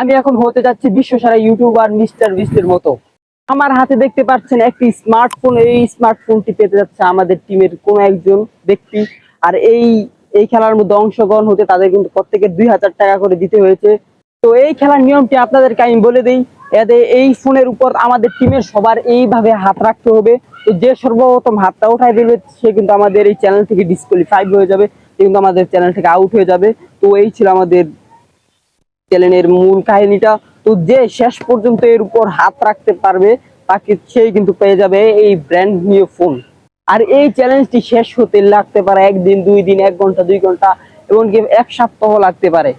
আমি এখন হতে যাচ্ছি বিশ্বসারা ইউটিউবার মিস্টার বিস্টের মতো। আমার হাতে দেখতে পাচ্ছেন একটি স্মার্টফোন, এই স্মার্টফোনটি পেতে যাচ্ছে আমাদের টিমের কোনো একজন ব্যক্তি। আর এই এই খেলার মধ্যে অংশগ্রহণ হতে তাদের কিন্তু প্রত্যেকের দুই হাজার টাকা করে দিতে হয়েছে। তো এই খেলার নিয়মটি আপনাদেরকে আমি বলে দিই, এতে এই ফোনের উপর আমাদের টিমের সবার এইভাবে হাত রাখতে হবে। তো যে সর্বপ্রথম হাতটা উঠাই দেবে, সে কিন্তু আমাদের এই চ্যানেল থেকে ডিসকোয়ালিফাইড হয়ে যাবে, সে কিন্তু আমাদের চ্যানেল থেকে আউট হয়ে যাবে। তো এই ছিল আমাদের চ্যানেলের মূল কাহিনীটা তো যে শেষ পর্যন্ত এর উপর হাত রাখতে পারবে, তাকে সেই কিন্তু পেয়ে যাবে এই ব্র্যান্ড নিউ ফোন আর এই চ্যালেঞ্জটি শেষ হতে লাগতে পারে একদিন, দুই দিন, এক ঘণ্টা, দুই ঘণ্টা, এমনকি এক সপ্তাহ লাগতে পারে।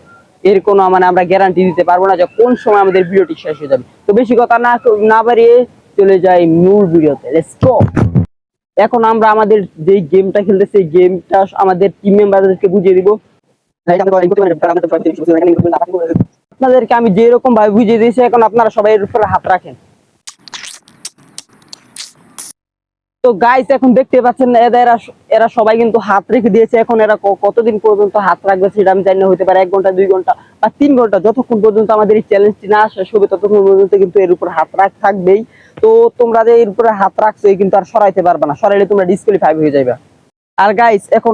এর কোনো মানে আমরা গ্যারান্টি দিতে পারব না যে কোন সময় আমাদের ভিডিওটি শেষ হয়ে যাবে। তো বেশি কথা না না বাড়িয়ে চলে যাই মূল ভিডিওতে লেটস এখন আমরা আমাদের যে গেমটা খেলতেছি, এই গেমটা আমাদের টিম মেম্বারদেরকে বুঝিয়ে দিব। আপনাদেরকে আমি যেরকম ভাবে বুঝিয়ে দিয়েছি, এখন আপনারা সবাই এর উপরে হাত রাখেন। তো গাইস এখন দেখতে পাচ্ছেন এরা এরা সবাই কিন্তু হাত রেখে দিয়েছে, এখন এরা কতদিন পর্যন্ত হাত রাখবে সেটা আমি জানি না, হতে পারে এক ঘণ্টা, দুই ঘণ্টা বা তিন ঘণ্টা, যতক্ষণ পর্যন্ত আমাদের এই চ্যালেঞ্জটি না শেষ হবে ততক্ষণ পর্যন্ত কিন্তু এর উপর হাত রাখ থাকবেই। তো তোমরা যে এর উপরে হাত রাখছো কিন্তু আর সরাইতে পারবে না, সরাইলে তোমরা ডিসকোয়ালিফাই হয়ে যাবে আর গাইস এখন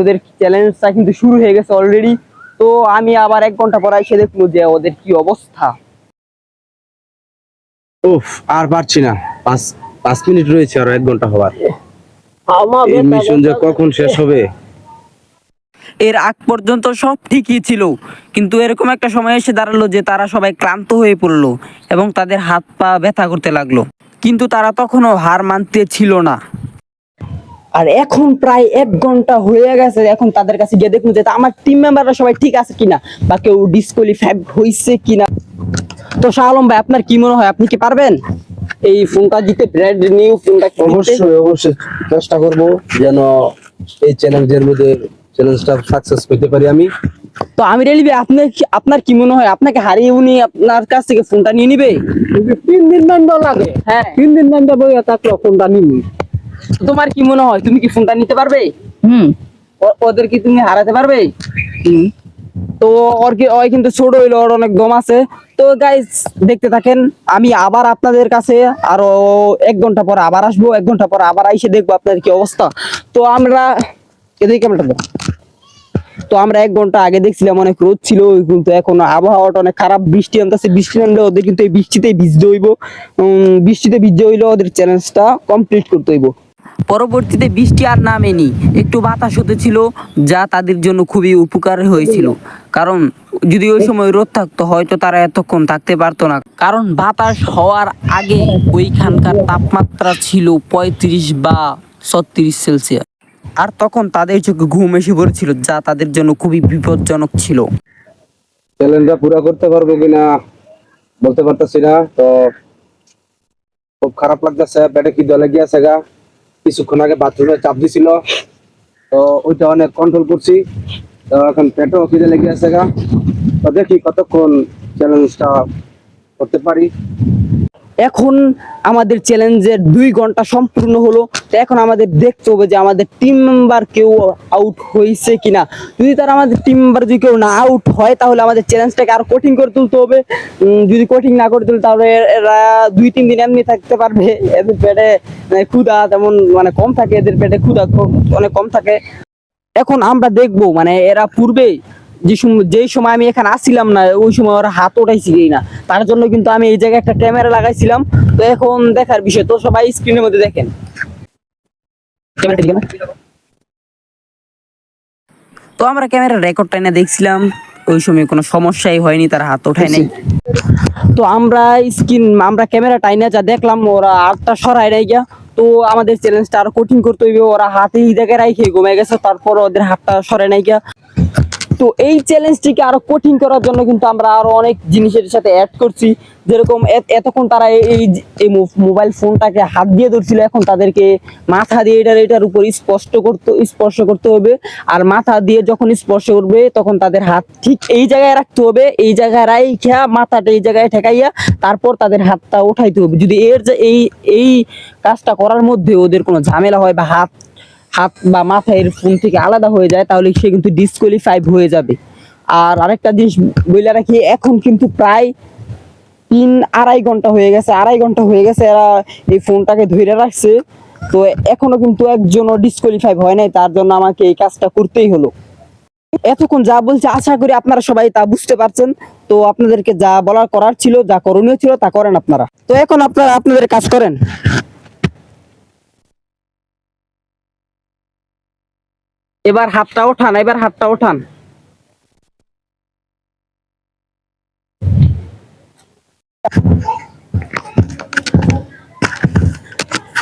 ওদের চ্যালেঞ্জটা কিন্তু শুরু হয়ে গেছে অলরেডি তো আমি আবার এক ঘণ্টা পরে এসে দেখব যে ওদের কি অবস্থা। উফ আর পারছি না। পাঁচ পাঁচ মিনিট রয়েছে আর এক ঘণ্টা হওয়ার এই মিশন যে কখন শেষ হবে? এর আগ পর্যন্ত সব ঠিকই ছিল। কিন্তু এরকম একটা সময় এসে দাঁড়াল যে তারা সবাই ক্লান্ত হয়ে পড়ল এবং তাদের হাত পা ব্যথা করতে লাগল। কিন্তু তারা তখনও হার মানতে ছিল না। আর এখন প্রায় এক ঘণ্টা হয়ে গেছে এখন তাদের কাছে গিয়ে দেখুন যে আমার টিম মেম্বাররা সবাই ঠিক আছে কিনা বা কেউ ডিসকোয়ালিফাই হয়েছে কিনা। তো শাহ আলম ভাই আপনার কি মনে হয়? আপনি কি পারবেন? এই ফোনটা জিতে ব্র্যান্ড নিউ ফোনটা অবশ্যই অবশ্যই। চেষ্টা করব যেন এই চ্যালেঞ্জের মধ্যে চ্যালেঞ্জটা সাকসেস পেতে পারি আমি। তো আমি রেলি ভাই আপনার কি- আপনার কি মনে হয়? আপনাকে হারিয়ে উনি আপনার কাছ থেকে ফোনটা নিয়ে নিবে? তিন দিন দণ্ড লাগে। হ্যাঁ। তিন দিন দণ্ড বইয়া থাকল ফোনটা তো তোমার কি মনে হয়? তুমি কি ফোনটা নিতে পারবে? হুম। ওদের কি তুমি হারাতে পারবে? তো ওর কি ওই কিন্তু ছোট হইল ওর অনেক দম আছে। তো গাইস দেখতে থাকেন আমি আবার আপনাদের কাছে আরও এক ঘণ্টা পর আবার আসব এক ঘণ্টা পর আবার আইসে দেখব আপনাদের কি অবস্থা। তো আমরা এদিকে ক্যামেরাটা। তো আমরা এক ঘণ্টা আগে দেখছিলাম অনেক রোদ ছিল কিন্তু এখন আবহাওয়াটা অনেক খারাপ। বৃষ্টি আনতেছে বৃষ্টি আনলে ওদের কিন্তু এই বৃষ্টিতেই ভিজতে হইব। উম, বৃষ্টিতে ভিজতে হইলে ওদের চ্যালেঞ্জটা কমপ্লিট করতে হইব। পরবর্তীতে বৃষ্টি আর নামেনি। একটু বাতাস হতেছিল, যা তাদের জন্য খুবই উপকার হয়েছিল। কারণ যদি ওই সময় রোদ থাকতো, হয়তো তারা এতক্ষণ থাকতে পারতো না। কারণ বাতাস হওয়ার আগে ওইখানকার তাপমাত্রা ছিল পঁয়ত্রিশ বা ছত্রিশ সেলসিয়াস। আর তখন তাদের চোখে ঘুম এসে পড়েছিল, যা তাদের জন্য খুবই বিপজ্জনক ছিল। চ্যালেঞ্জটা পুরো করতে পারব কিনা, বলতে পারতেছি না, তো খুব খারাপ লাগতেছে, পেটে কি দলে গিয়েছে গা। কিছুক্ষণ আগে বাথরুমে চাপ দিছিল। তো ওইটা অনেক কন্ট্রোল করছি। তো এখন পেটও খিদে লেগে আছে গা। তো দেখি কতক্ষণ চ্যালেঞ্জটা করতে পারি। এখন আমাদের চ্যালেঞ্জের দুই ঘণ্টা সম্পূর্ণ হলো। তো এখন আমাদের দেখতে হবে যে আমাদের টিম মেম্বার কেউ আউট হয়েছে কিনা। যদি তারা আমাদের টিম মেম্বার যদি কেউ না আউট হয়, তাহলে আমাদের চ্যালেঞ্জটাকে আরও কঠিন করে তুলতে হবে। যদি কঠিন না করে তুলে, তাহলে এরা দুই, তিন দিন এমনি থাকতে পারবে। এদের পেটে মানে ক্ষুধা তেমন মানে কম থাকে, এদের পেটে খুব- অনেক কম থাকে। এখন আমরা দেখব মানে এরা পূর্বে যে সময় যেই সময় আমি এখানে আসছিলাম না, ওই সময় ওরা হাত ওঠাইছি না। তার জন্য কিন্তু আমি এই জায়গায় একটা ক্যামেরা লাগাইছিলাম। তো এখন দেখার বিষয়, তো সবাই স্ক্রিনের মধ্যে দেখেন? তো আমরা ক্যামেরা রেকর্ড টাইনে দেখছিলাম। ওই সময় কোনো সমস্যাই হয়নি, তার হাত ওঠায় নাই। তো আমরা স্ক্রিন আমরা ক্যামেরা টাইনে যা দেখলাম, ওরা হাতটা সরাই নাই গিয়া। তো আমাদের চ্যালেঞ্জটা আরও কঠিন করতে হইবে, ওরা হাতে এই জায়গায় রাইখে ঘুমাই গেছে, তারপর ওদের হাতটা সরাই নাই গিয়া। তো এই চ্যালেঞ্জটিকে আরও কঠিন করার জন্য কিন্তু আমরা আরও অনেক জিনিসের সাথে অ্যাড করছি। যেরকম এতক্ষণ তারা এই- এই মোবাইল ফোনটাকে হাত দিয়ে ধরছিল, এখন তাদেরকে মাথা দিয়ে এটার এটার উপর স্পষ্ট করতে স্পর্শ করতে হবে। আর মাথা দিয়ে যখন স্পর্শ করবে, তখন তাদের হাত ঠিক এই জায়গায় রাখতে হবে, এই জায়গায় রাইখা, মাথাটা এই জায়গায় ঠেকাইয়া তারপর তাদের হাতটা উঠাইতে হবে। যদি এর যে এই এই কাজটা করার মধ্যে ওদের কোনো ঝামেলা হয় বা হাত হাত বা মাথা এর ফোন থেকে আলাদা হয়ে যায়, তাহলে সে কিন্তু ডিসকোয়ালিফাই হয়ে যাবে। আর আরেকটা জিনিস বলে রাখি, এখন কিন্তু প্রায় তিন আড়াই ঘণ্টা হয়ে গেছে, আড়াই ঘণ্টা হয়ে গেছে এরা এই ফোনটাকে ধরে রাখছে। তো এখনও কিন্তু একজনও ডিসকোয়ালিফাই হয় নাই, তার জন্য আমাকে এই কাজটা করতেই হলো। এতক্ষণ যা বলছে, আশা করি আপনারা সবাই তা বুঝতে পারছেন। তো আপনাদেরকে যা বলার করার ছিল, যা করণীয় ছিল তা করেন আপনারা। তো এখন আপনারা, আপনাদের কাজ করেন। এবার হাতটা ওঠান এবার হাতটা ওঠান।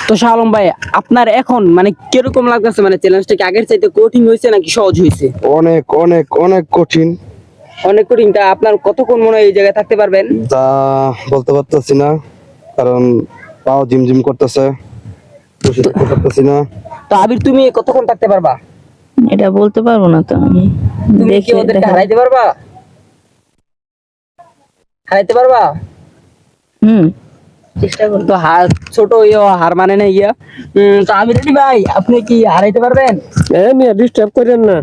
তো শাহ আলম ভাই আপনার এখন মানে কীরকম লাগতেছে? মানে চ্যালেঞ্জটা কি আগের চাইতে কঠিন হয়েছে নাকি সহজ হয়েছে? অনেক অনেক অনেক কঠিন। অনেক কঠিন। তা আপনার কতক্ষণ মনে হয় এই জায়গায় থাকতে পারবেন? তা বলতে পারতেছি না কারণ পাও জিমজিম করতেছে পারতেছি না। তো আবির তুমি কতক্ষণ থাকতে পারবা? এটা বলতে পারব না তো আমি। কি ওদেরকে হারাইতে পারবা? হারাইতে পারবা? হুম। চেষ্টা তো হার ছোট ইয়ে হার মানে না ইয়া। তো আবির আলী ভাই আপনি কি হারাইতে পারবেন? এ মিয়া ডিস্টার্ব করেন না।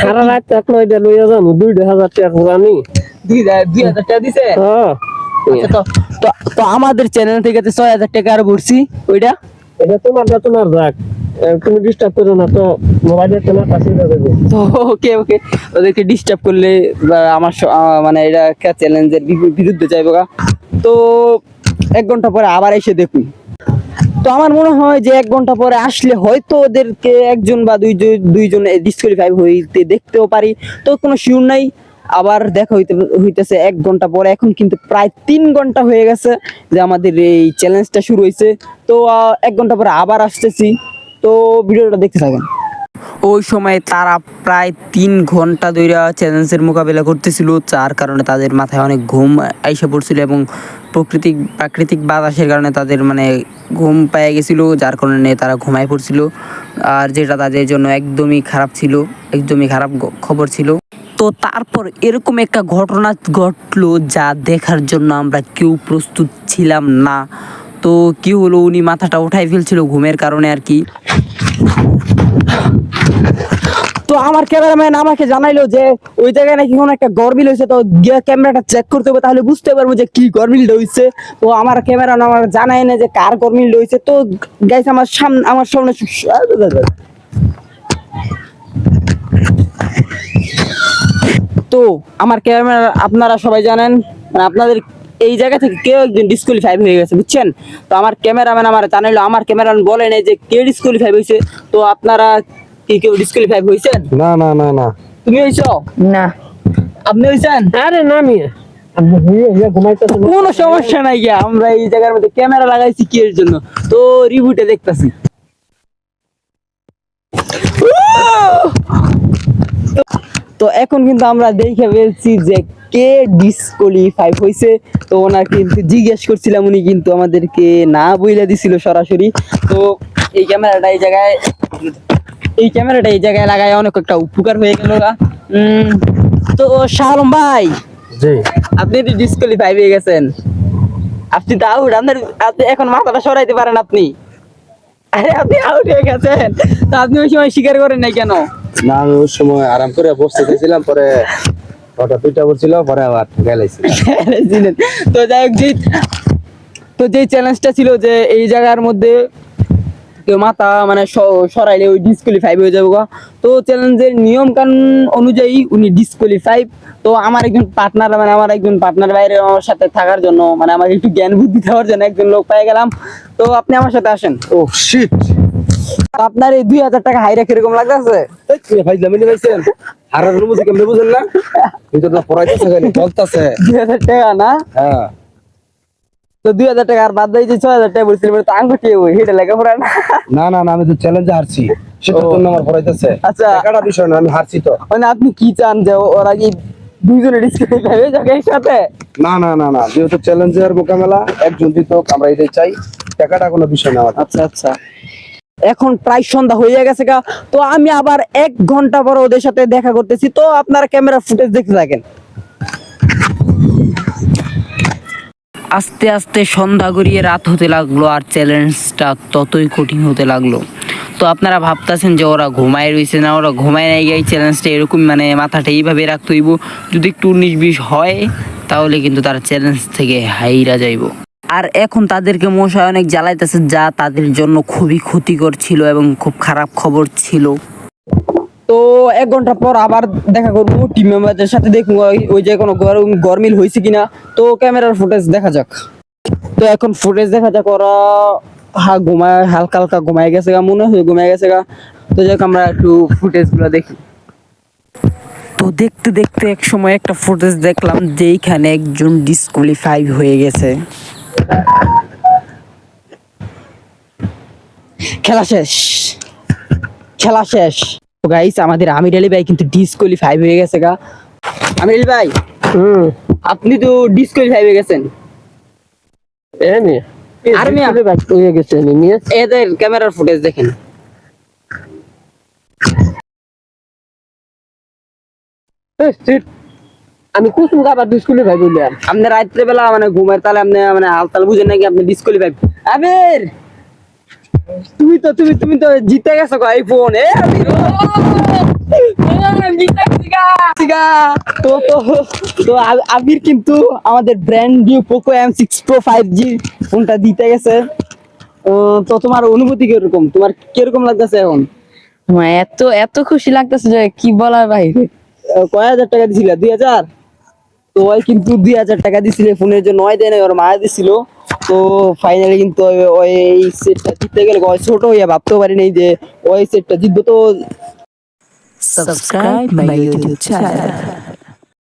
সারা রাত থাকল এটা লইয়া যাব দুই হাজার টাকা জানি দুই হাজার- টাকা দিছে? হ্যাঁ তো তো আমাদের চ্যানেল থেকে ছয় হাজার টাকা আর ভরছি ওইটা? এটা তোমার না তোমার যাক। এ, তুমি ডিস্টার্ব করো না, তো মোবাইলে তোমার কাছে ওকে ওকে। ওদেরকে ডিস্টার্ব করলে আমার মানে এটা একটা চ্যালেঞ্জের বিরুদ্ধে যাইব তো এক ঘণ্টা পরে আবার এসে দেখুন তো আমার মনে হয় যে এক ঘণ্টা পরে আসলে হয়তো ওদেরকে একজন বা দুইজন দুইজন ডিসকোয়ালিফাই হইতে দেখতেও পারি। তো কোনো শিওর নাই। আবার দেখা হইতে, হইতেছে এক ঘণ্টা পরে। এখন কিন্তু প্রায় তিন ঘণ্টা হয়ে গেছে যে আমাদের এই চ্যালেঞ্জটা শুরু হয়েছে তো এক ঘণ্টা পরে আবার আসতেছি। তো ভিডিওটা দেখতে থাকেন। ওই সময় তারা প্রায় তিন ঘণ্টা ধরে চ্যালেঞ্জের মোকাবিলা করতেছিল, যার কারণে তাদের মাথায় অনেক ঘুম আইসা পড়ছিল এবং প্রকৃতিক, প্রাকৃতিক বাতাসের কারণে তাদের মানে ঘুম পেয়ে গেছিল, যার কারণে তারা ঘুমায় পড়ছিল। আর যেটা তাদের জন্য একদমই খারাপ ছিল, একদমই খারাপ খবর ছিল। তো তারপর এরকম একটা ঘটনা ঘটলো যা দেখার জন্য আমরা কেউ প্রস্তুত ছিলাম না। তো কি হলো? উনি মাথাটা উঠাই ফেলছিল ঘুমের কারণে আর কি। তো আমার ক্যামেরাম্যান আমাকে জানাইলো যে, ওই জায়গায় নাকি কোনো একটা গরমিল হয়েছে, তো ক্যামেরাটা চেক করতে হবে, তাহলে বুঝতে পারব যে কি গরমিলটা হয়েছে তো আমার ক্যামেরা আমার জানাই না যে কার গরমিলটা হয়েছে তো গাইস আমার সামনে আমার সামনে তো আমার ক্যামেরা আপনারা সবাই জানেন মানে আপনাদের এই জায়গা থেকে কেউ একজন ডিসকোয়ালিফাই হয়ে গেছে বুঝছেন? তো আমার ক্যামেরাম্যান আমার জানাইলো আমার ক্যামেরাম্যান বলে নাই যে কে ডিসকোয়ালিফাই হয়েছে। তো আপনারা কি কেউ ডিসকোয়ালিফাই হয়েছেন? না না না না। তুমি হয়েছো? না। আপনি হয়েছেন? আরে না আমি। কোনো সমস্যা নাই গিয়া আমরা এই জায়গার মধ্যে ক্যামেরা লাগাইছি কি এর জন্য? তো রিভিউতে দেখতাছি। তো এখন কিন্তু আমরা দেখে ফেলছি যে কে ডিসকোয়ালিফাই হয়েছে তো ওনার কিন্তু জিজ্ঞেস করছিলাম উনি কিন্তু আমাদেরকে না বইলা দিছিল সরাসরি। তো এই ক্যামেরাটা এই জায়গায় এই ক্যামেরাটা এই জায়গায় লাগায় অনেক একটা উপকার হয়ে গেল তো শাহ আলম ভাই আপনি তো ডিসকোয়ালিফাই হয়ে গেছেন। আপনি তো আউট আপনার আপনি এখন মাথাটা সরাইতে পারেন আপনি। আরে আপনি আউট হয়ে গেছেন। তো আপনি ওই সময় স্বীকার করেন নাই কেন? না আমি ওই সময় আরাম করে বসতে গেছিলাম পরে হঠাৎ দুইটা বলছিল পরে আবার গেলাইছি তো যাই হোক যেই তো যেই চ্যালেঞ্জটা ছিল যে এই জায়গার মধ্যে কেউ মাথা মানে সরাইলে ওই ডিসকোয়ালিফাই হয়ে যাবে। তো চ্যালেঞ্জের নিয়ম কানুন অনুযায়ী উনি ডিসকোয়ালিফাই তো আমার একজন পার্টনার মানে আমার একজন পার্টনার বাইরে আমার সাথে থাকার জন্য মানে আমাকে একটু জ্ঞান বুদ্ধি দেওয়ার জন্য একজন লোক পেয়ে গেলাম। তো আপনি আমার সাথে আসেন। ও শিট আপনার এই দুই হাজার টাকা হাইরা কীরকম লাগতেছে? হারার রুমে কেমনে বুঝেন না? ভিতর না পড়াইতেছে খালি বলতাছে। দুই হাজার টাকা না? হ্যাঁ। তো দুই হাজার টাকা আর বাদ দিয়ে যে ছয় হাজার টাকা বলছিল তো আঙ্গুটি ওই হেঁটে লেগে পড়ে না? না না না আমি তো চ্যালেঞ্জে হারছি। সেটার জন্য আমার পড়াইতেছে? আচ্ছা। টাকাটা বিষয় না আমি হারছি তো। মানে আপনি কি চান যে ওরা কি দুইজনে যাবে একসাথে না না না না যেহেতু চ্যালেঞ্জের মোকাবেলা একজন দিত আমরা এটাই চাই। টাকাটা কোনো বিষয় না। আচ্ছা আচ্ছা। এখন প্রায় সন্ধ্যা হয়ে গেছে গা। তো আমি আবার এক ঘণ্টা পরে ওদের সাথে দেখা করতেছি। তো আপনারা ক্যামেরা ফুটেজ দেখতে থাকেন। আস্তে আস্তে সন্ধ্যা গড়িয়ে রাত হতে লাগল আর চ্যালেঞ্জটা ততই কঠিন হতে লাগল। তো আপনারা ভাবতেছেন যে ওরা ঘুমায় রয়েছে না, ওরা ঘুমায় নাই গিয়ে চ্যালেঞ্জটা এরকম মানে মাথাটা এইভাবে রাখতে হইব। যদি একটু উনিশ বিশ হয়, তাহলে কিন্তু তারা চ্যালেঞ্জ থেকে হাইরা যাইব। আর এখন তাদেরকে মশায় অনেক জ্বালাইতেছে যা তাদের জন্য খুবই ক্ষতিকর ছিল এবং খুব খারাপ খবর ছিল। তো এক ঘণ্টা পর আবার দেখা করব টিম মেম্বারদের সাথে দেখব ওই- ওই যে কোনো গরম গরমিল হয়েছে কিনা। তো ক্যামেরার ফুটেজ দেখা যাক। তো এখন ফুটেজ দেখা যাক ওরা হা ঘুমায় হালকা হালকা ঘুমায় গেছে গা মনে হয় ঘুমায় গেছে গা। তো যাক আমরা একটু ফুটেজগুলো দেখি। তো দেখতে দেখতে এক সময় একটা ফুটেজ দেখলাম যেইখানে একজন ডিসকোয়ালিফাই হয়ে গেছে। খেলা শেষ। খেলা শেষ। তো গাইস আমাদের আমির আলী ভাই কিন্তু ডিসকোয়ালিফাই হয়ে গেছে গা। আমির আলী ভাই হুম। আপনি তো ডিসকোয়ালিফাই হয়ে গেছেন। এ এনে আর মিয়া? হয়ে গেছে নিয়ে এদের ক্যামেরার ফুটেজ দেখেন। sit। আমি কুসুম গাবার স্কুলে ভাই বললাম আপনি রাত্রে বেলা মানে ঘুমের তালে আপনি মানে হালতাল বুঝেন নাকি আপনি ডিসকোয়ালিফাই আমির তুমি তো তুমি তুমি তো জিতে গেছো গো আইফোন এ আমির গা। তো তো তো আ- কিন্তু আমাদের brand new Poco M six Pro five G ফোনটা দিতে গেছে। তো তোমার অনুভূতি কীরকম? তোমার কীরকম লাগতেছে এখন? আমার এত এত খুশি লাগতেছে যে কি বলার বাইরে? আহ, কয় হাজার টাকা দিছিল? দুই হাজার? তো ওই কিন্তু দুই হাজার টাকা দিছিল ফোনের জন্য, ওই দেয় ওর মা দিছিল। তো ফাইনালি কিন্তু ওই এই সেটটা জিততে গেলে ওই ছোট হইয়া ভাবতেও পারি নাই যে ওই সেটটা জিতবো তো। Subscribe my YouTube channel